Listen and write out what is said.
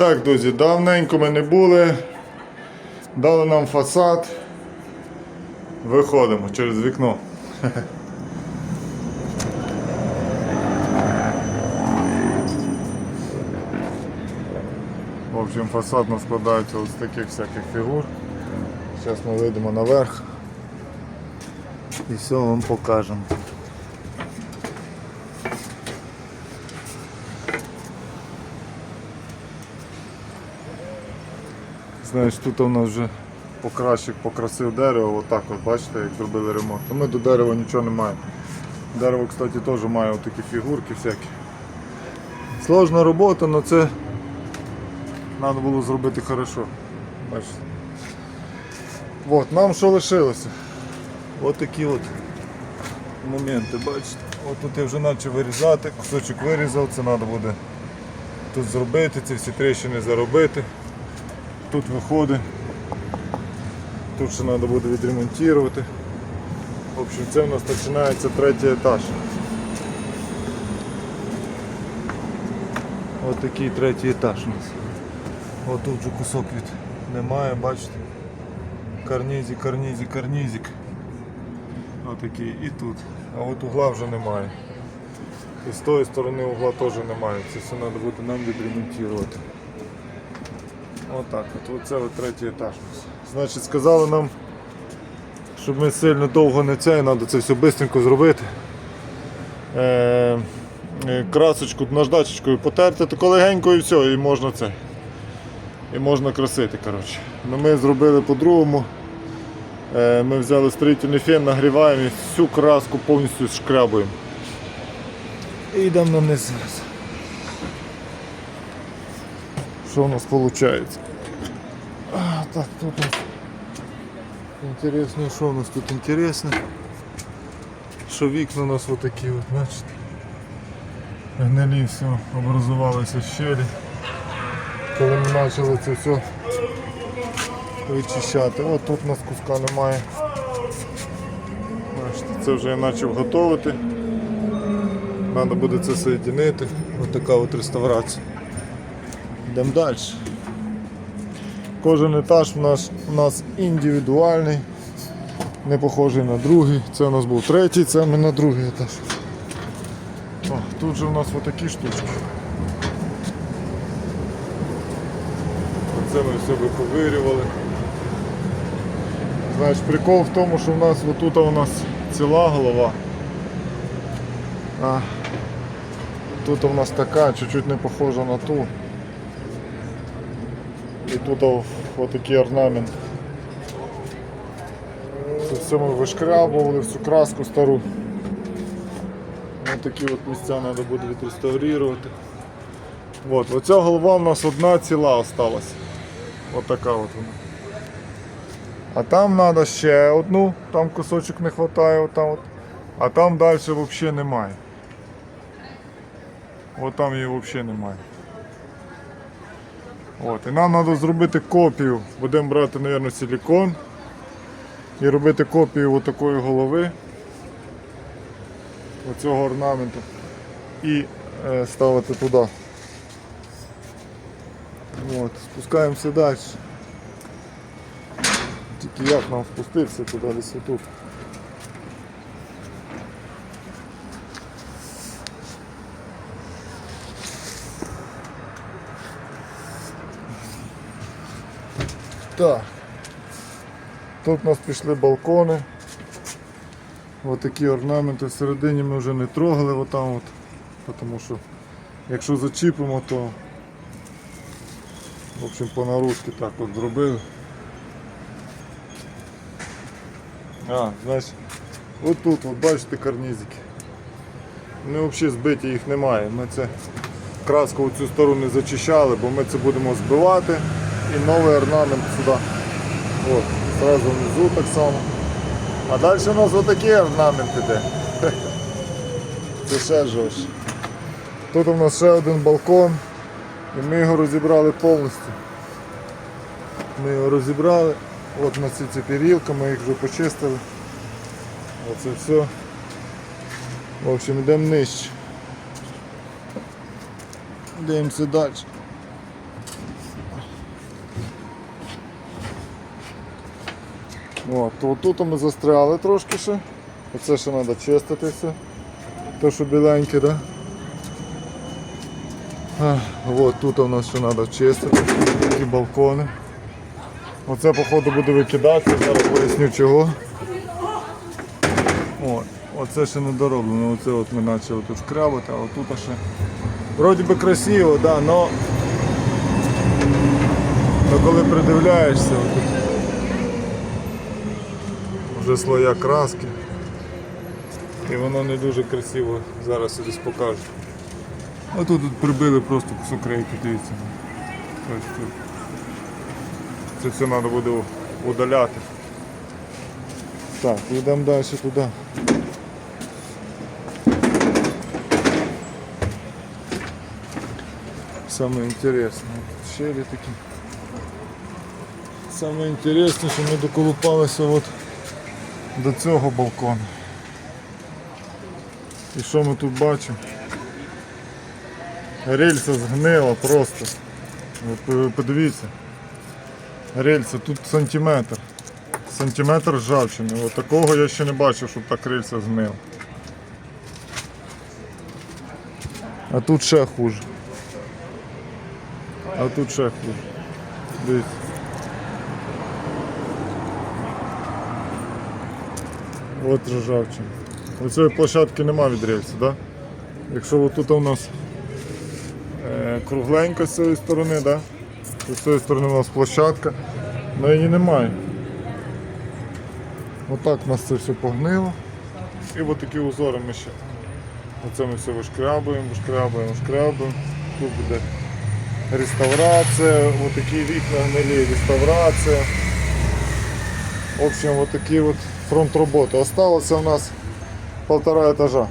Так, друзі, давненько ми не були. Дали нам фасад. Виходимо через вікно. В общем, фасад нас складається з таких всяких фігур. Зараз ми вийдемо наверх і все вам покажемо. Знаєш, тут у нас вже покращик покрасив дерево, отак от бачите, як зробили ремонт. Ми до дерева нічого не маємо. Дерево, кстати, теж має такі фігурки всякі. Сложна робота, але це треба було зробити хорошо. Бачите. От, нам що лишилося? От такі от моменти, бачите. От тут я вже почав вирізати, кусочок вирізав, це треба буде тут зробити, ці всі тріщини заробити. Тут виходить. Тут ще треба буде відремонтувати. В общем, це у нас починається третій етаж. Ось такий третій етаж у нас. Ось тут вже кусок від немає, бачите. Карнізик, карнізик, карнізик. Отакий і тут. А от угла вже немає. І з тої сторони угла теж немає. Це все треба буде нам відремонтувати. Отак, от оце от третій етаж. Значить, сказали нам, щоб ми сильно довго не це, треба це все швидко зробити. Е, е, красочку наждачечкою потерти тако легенько і все, і можна це. І можна красити. коротше. Ну, ми зробили по-другому. Е, ми взяли строїтельний фен, нагріваємо і всю краску повністю шкрябуємо. І йдемо на низ зараз. Що у нас виходить? А, так, тут у нас інтересно, що у нас тут інтересне? Що вікна у нас вот такі от, бачите? Гнилі все, образувалися щелі. Коли ми почали це все вичищати. От тут у нас куска немає. Бачите, це вже я почав готувати. Треба буде це соєдинити. Ось така от реставрація. Йдемо далі. Кожен етаж у нас, у нас індивідуальний, не похожий на другий. Це у нас був третій, це ми на другий етаж. О, тут же у нас отакі штучки. Це ми все повирювали. Знаєш, прикол в тому, що в нас отут у нас ціла голова. А тут у нас така, чуть-чуть не похожа на ту. І тут отакий орнамент. Це все ми вишкрябували, всю краску стару. Ось такі от місця треба буде відреставрувати. От, оця голова у нас одна ціла осталась. Ось така от вона. А там треба ще одну, там кусочок не вистачає, отам от. а там далі взагалі немає. От там її взагалі немає. От, і нам треба зробити копію. Будемо брати, мабуть, силікон і робити копію от такої голови, оцього орнаменту і е, ставити туди. От, спускаємося далі. Тільки як нам спуститися туди десь отут. Так. Тут у нас пішли балкони. Ось такі орнаменти всередині ми вже не трогали отам от, тому що якщо зачіпимо, то в общем понаружки так от зробили. А, значить, от тут, от бачите карнізики. Вони взагалі збиті, їх немає. Ми це краску цю сторону не зачищали, бо ми це будемо збивати і новий орнамент сюди. От, Зразу внизу так само. А далі у нас отакий орнамент іде. Це ще жорстче. Тут у нас ще один балкон і ми його розібрали повністю. Ми його розібрали. От у нас ці ці перілка, ми їх вже почистили. Оце все. В общем, йдемо нижче. Дивимося далі. От, тут ми застряли трошки ще. Оце ще треба чистити все. То, що біленьке, да? От тут у нас ще треба чистити. Такі балкони. Оце походу буде викидати, зараз поясню чого. От, оце ще не дороблено, оце от ми почали тут шкрабати, а отут ще. Вроді би красиво, да, но коли придивляєшся, отут вже слоя краски. І воно не дуже красиво, зараз я десь покажу. А тут, прибили просто кусок рейки, дивіться. Ось. Це все треба буде удаляти. Так, йдемо далі туди. Саме інтересне. Щелі такі. Саме інтересне, що ми доколупалися от до цього балкону. І що ми тут бачимо? Рельса згнила просто. От подивіться. Рельса тут сантиметр. Сантиметр ржавчини. От такого я ще не бачив, щоб так рельса згнила. А тут ще хуже. А тут ще хуже. Дивіться. От ржавчина. Оцієї площадки нема від рельсу, да? Якщо отут у нас е, кругленько з цієї сторони, да? з цієї сторони у нас площадка, але її немає. Отак у нас це все погнило. І от такі узори ми ще. Оце ми все вишкрябуємо, вишкрябуємо, вишкрябуємо. Тут буде реставрація, отакі вікна гнилі, реставрація. В общем, вот такие вот фронт работы. Осталось у нас полтора этажа.